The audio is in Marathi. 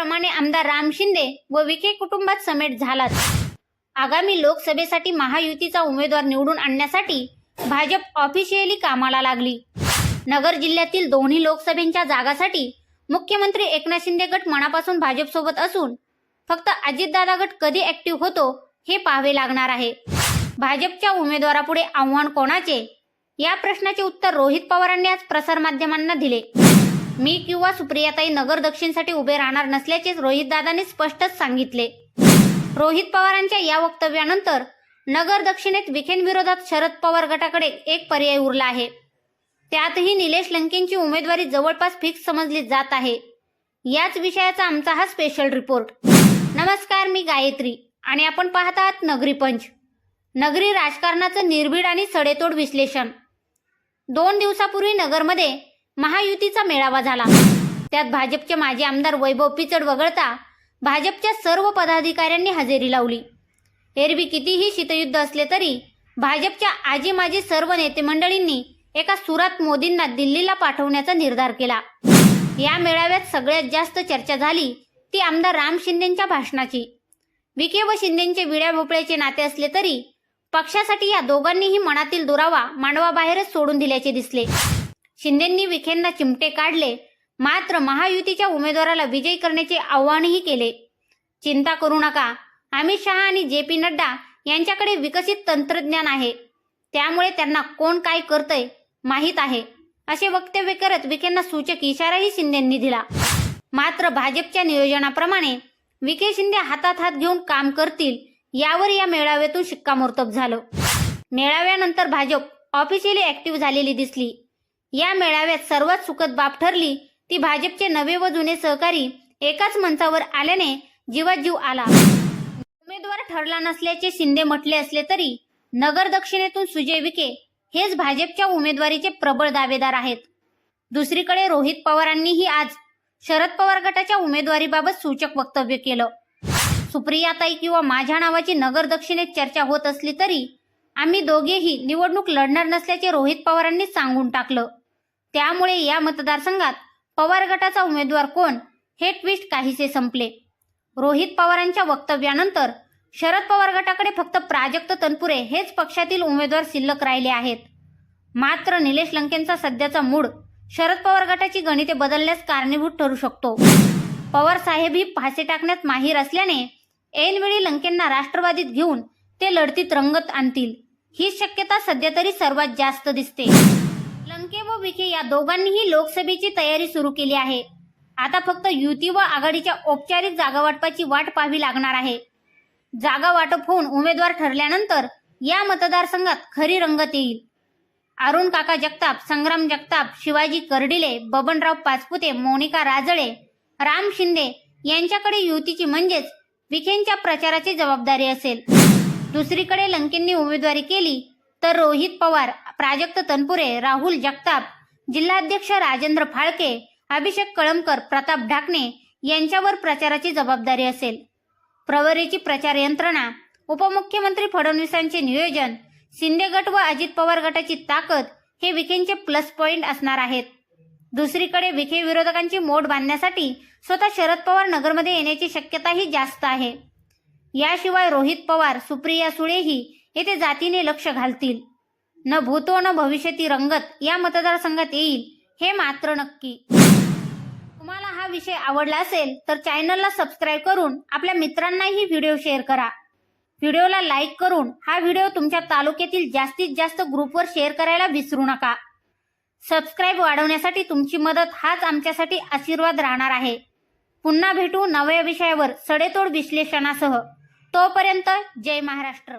त्याप्रमाणे आमदार राम शिंदे व विखे कुटुंबात समेट झालाच. आगामी लोकसभेसाठी महायुतीचा उमेदवार निवडून आणण्यासाठी भाजप ऑफिशियली कामाला लागली. नगर जिल्ह्यातील दोन्ही लोकसभेच्या जागासाठी मुख्यमंत्री एकनाथ शिंदे गट मनापासून भाजपसोबत असून फक्त अजितदादा गट कधी ऍक्टिव्ह होतो हे पाहावे लागणार आहे. भाजपच्या उमेदवारापुढे आव्हान कोणाचे? या प्रश्नाचे उत्तर रोहित पवारांनी आज प्रसारमाध्यमांना दिले. मी किंवा सुप्रियाताई नगर दक्षिणसाठी उभे राहणार नसल्याचे रोहित दादांनी स्पष्टच सांगितले. रोहित पवारांच्या या वक्तव्यानंतर नगर दक्षिणेत विखेंविरोधात शरद पवार गटाकडे एक पर्याय उरला आहे. त्यातही निलेश लंकेंची उमेदवारी जवळपास फिक्स समजली जात आहे. याच विषयाचा आमचा हा स्पेशल रिपोर्ट. नमस्कार मी गायत्री आणि आपण पाहत आहात नगरी पंच. नगरी राजकारणाचं निर्भीड आणि सडेतोड विश्लेषण. दोन दिवसापूर्वी नगरमध्ये महायुतीचा मेळावा झाला. त्यात भाजपचे माजी आमदार वैभव पिचड वगळता भाजपच्या सर्व पदाधिकाऱ्यांनी हजेरी लावली. एरवी कितीही शीतयुद्ध असले तरी भाजपच्या आजी माजी सर्व नेते मंडळींनी एका सुरात मोदींना दिल्लीला पाठवण्याचा निर्धार केला. या मेळाव्यात सगळ्यात जास्त चर्चा झाली ती आमदार राम शिंदेच्या भाषणाची. विखे व शिंदेचे विड्या भोपळ्याचे नाते असले तरी पक्षासाठी या दोघांनीही मनातील दुरावा मांडवाबाहेरच सोडून दिल्याचे दिसले. शिंदेंनी विखेंना चिमटे काढले. मात्र महायुतीच्या उमेदवाराला विजयी करण्याचे आव्हानही केले. चिंता करू नका. अमित शहा आणि जे पी नड्डा यांच्याकडे विकसित तंत्रज्ञान आहे. त्यामुळे त्यांना कोण काय करतय माहीत आहे. असे वक्तव्य करत विखेंना सूचक इशाराही शिंदेंनी दिला. मात्र भाजपच्या नियोजनाप्रमाणे विखे शिंदे हातात हात घेऊन काम करतील यावर या मेळाव्यातून शिक्कामोर्तब झालं. मेळाव्यानंतर भाजप ऑफिशियली ऍक्टिव्ह झालेली दिसली. या मेळाव्यात सर्वात सुखद बाब ठरली ती भाजपचे नवे व जुने सहकारी एकाच मंचावर आल्याने जीवात जीव आला. उमेदवार ठरला नसल्याचे शिंदे म्हटले असले तरी नगर दक्षिणेतून सुजय विखे हेच भाजपच्या उमेदवारीचे प्रबळ दावेदार आहेत. दुसरीकडे रोहित पवारांनीही आज शरद पवार गटाच्या उमेदवारीबाबत सूचक वक्तव्य केलं. सुप्रियाताई किंवा माझ्या नावाची नगर दक्षिणेत चर्चा होत असली तरी आम्ही दोघेही निवडणूक लढणार नसल्याचे रोहित पवारांनी सांगून टाकलं. त्यामुळे या मतदारसंघात पवार गटाचा उमेदवार कोण हे ट्विस्ट काहीसे संपले. रोहित पवारांच्या वक्तव्यानंतर शरद पवार गटाकडे फक्त प्राजक्त तनपुरे हेच पक्षातील उमेदवार शिल्लक राहिले आहेत. मात्र निलेश लंकेंचा सध्याचा मूड शरद पवार गटाची गणिते बदलण्यास कारणीभूत ठरू शकतो. पवार साहेब ही फासे टाकण्यात माहीर असल्याने ऐनवेळी लंकेंना राष्ट्रवादीत घेऊन ते लढतीत रंगत आणतील. ही शक्यता सध्या तरी सर्वात जास्त दिसते. लंके व विखे या दोघांनीही लोकसभेची तयारी सुरू केली आहे. आता फक्त युती व आघाडीच्या औपचारिक जागा वाटपाची वाट पाहावी लागणार आहे. जागा वाटप होऊन उमेदवार ठरल्यानंतर या मतदारसंघात खरी रंगत येईल. अरुण काका जगताप संग्राम जगताप शिवाजी कर्डिले बबनराव पाचपुते मोनिका राजळे राम शिंदे यांच्याकडे युतीची म्हणजेच विखेंच्या प्रचाराची जबाबदारी असेल. दुसरीकडे लंकेंनी उमेदवारी केली तर रोहित पवार प्राजक्त तनपुरे राहुल जगताप जिल्हाध्यक्ष राजेंद्र फाळके अभिषेक कळमकर प्रताप ढाकणे यांच्यावर प्रचाराची जबाबदारी असेल. प्रवरीची प्रचार यंत्रणा उपमुख्यमंत्री फडणवीसांचे नियोजन शिंदे गट व अजित पवार गटाची ताकद हे विखेंचे प्लस पॉइंट असणार आहेत. दुसरीकडे विखे विरोधकांची मोड बांधण्यासाठी स्वतः शरद पवार नगरमध्ये येण्याची शक्यताही जास्त आहे. याशिवाय रोहित पवार सुप्रिया सुळेही येथे जातीने लक्ष घालतील. न भूतो न भविष्यती रंगत या मतदारसंघात येईल हे मात्र नक्की. तुम्हाला हा विषय आवडला असेल तर चॅनलला सबस्क्राईब करून आपल्या मित्रांनाही व्हिडिओ शेअर करा. व्हिडिओला लाईक करून हा व्हिडिओ तुमच्या तालुक्यातील जास्तीत जास्त ग्रुपवर शेअर करायला विसरू नका. सबस्क्राईब वाढवण्यासाठी तुमची मदत हाच आमच्यासाठी आशीर्वाद राहणार आहे. पुन्हा भेटू नव्या विषयावर सडेतोड विश्लेषणासह. तोपर्यंत जय महाराष्ट्र.